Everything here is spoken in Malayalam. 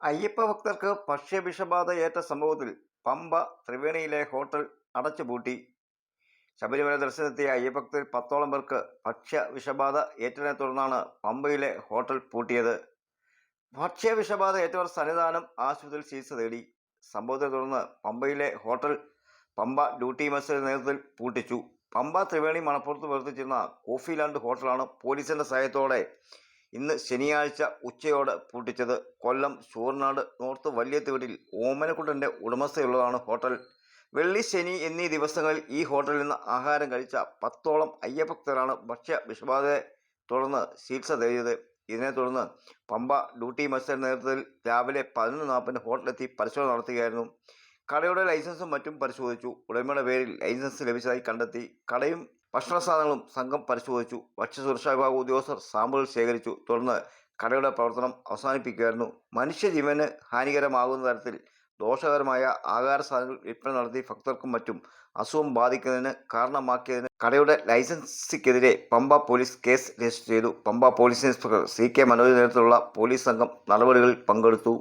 അയ്യപ്പ ഭക്തർക്ക് ഭക്ഷ്യവിഷബാധ ഏറ്റ സംഭവത്തിൽ പമ്പ ത്രിവേണിയിലെ ഹോട്ടൽ അടച്ചുപൂട്ടി. ശബരിമല ദർശനത്തിയ അയ്യപ്പക്തരിൽ പത്തോളം പേർക്ക് ഭക്ഷ്യവിഷബാധ ഏറ്റതിനെ തുടർന്നാണ് പമ്പയിലെ ഹോട്ടൽ പൂട്ടിയത്. ഭക്ഷ്യവിഷബാധ ഏറ്റവർ സന്നിധാനം ആശുപത്രിയിൽ ചികിത്സ തേടി. സംഭവത്തെ തുടർന്ന് പമ്പയിലെ ഹോട്ടൽ പമ്പ ഡ്യൂട്ടി മത്സര നേതൃത്വത്തിൽ പൂട്ടിച്ചു. പമ്പ ത്രിവേണി മണപ്പുറത്ത് പ്രവർത്തിച്ചിരുന്ന കോഫി ലാൻഡ് ഹോട്ടലാണ് പോലീസിന്റെ സഹായത്തോടെ ഇന്ന് ശനിയാഴ്ച ഉച്ചയോടെ പൂട്ടിച്ചത് കൊല്ലം ശൂർനാട് നോർത്ത് വലിയത്ത് വീട്ടിൽ ഓമനക്കുട്ടന്റെ ഉടമസ്ഥയുള്ളതാണ് ഹോട്ടൽ. വെള്ളി ശനി എന്നീ ദിവസങ്ങളിൽ ഈ ഹോട്ടലിൽ നിന്ന് ആഹാരം കഴിച്ച പത്തോളം അയ്യഭക്തരാണ് ഭക്ഷ്യ വിഷബാധയെ തുടർന്ന് ചികിത്സ തേടിയത്. ഇതിനെ തുടർന്ന് പമ്പ ഡ്യൂട്ടി മത്സര നേതൃത്വത്തിൽ രാവിലെ പതിനൊന്ന് നാൽപ്പതിന് ഹോട്ടലെത്തി പരിശോധന നടത്തുകയായിരുന്നു. കടയുടെ ലൈസൻസും മറ്റും പരിശോധിച്ചു. ഉടമയുടെ പേരിൽ ലൈസൻസ് ലഭിച്ചതായി കണ്ടെത്തി. കടയും ഭക്ഷണ സാധനങ്ങളും സംഘം പരിശോധിച്ചു. ഭക്ഷ്യസുരക്ഷാ വിഭാഗ ഉദ്യോഗസ്ഥർ സാമ്പിളുകൾ ശേഖരിച്ചു. തുടർന്ന് കടയുടെ പ്രവർത്തനം അവസാനിപ്പിക്കുകയായിരുന്നു. മനുഷ്യജീവന് ഹാനികരമാകുന്ന തരത്തിൽ ദോഷകരമായ ആഹാര സാധനങ്ങൾ വിൽപ്പന നടത്തി ഭക്തർക്കും മറ്റും അസുഖം ബാധിക്കുന്നതിന് കാരണമാക്കിയതിന് കടയുടെ ലൈസൻസിക്കെതിരെ പമ്പ പോലീസ് കേസ് രജിസ്റ്റർ ചെയ്തു. Pampa police inspector C K Manoj നേതൃത്വത്തിലുള്ള പോലീസ് സംഘം നടപടികളിൽ പങ്കെടുത്തു.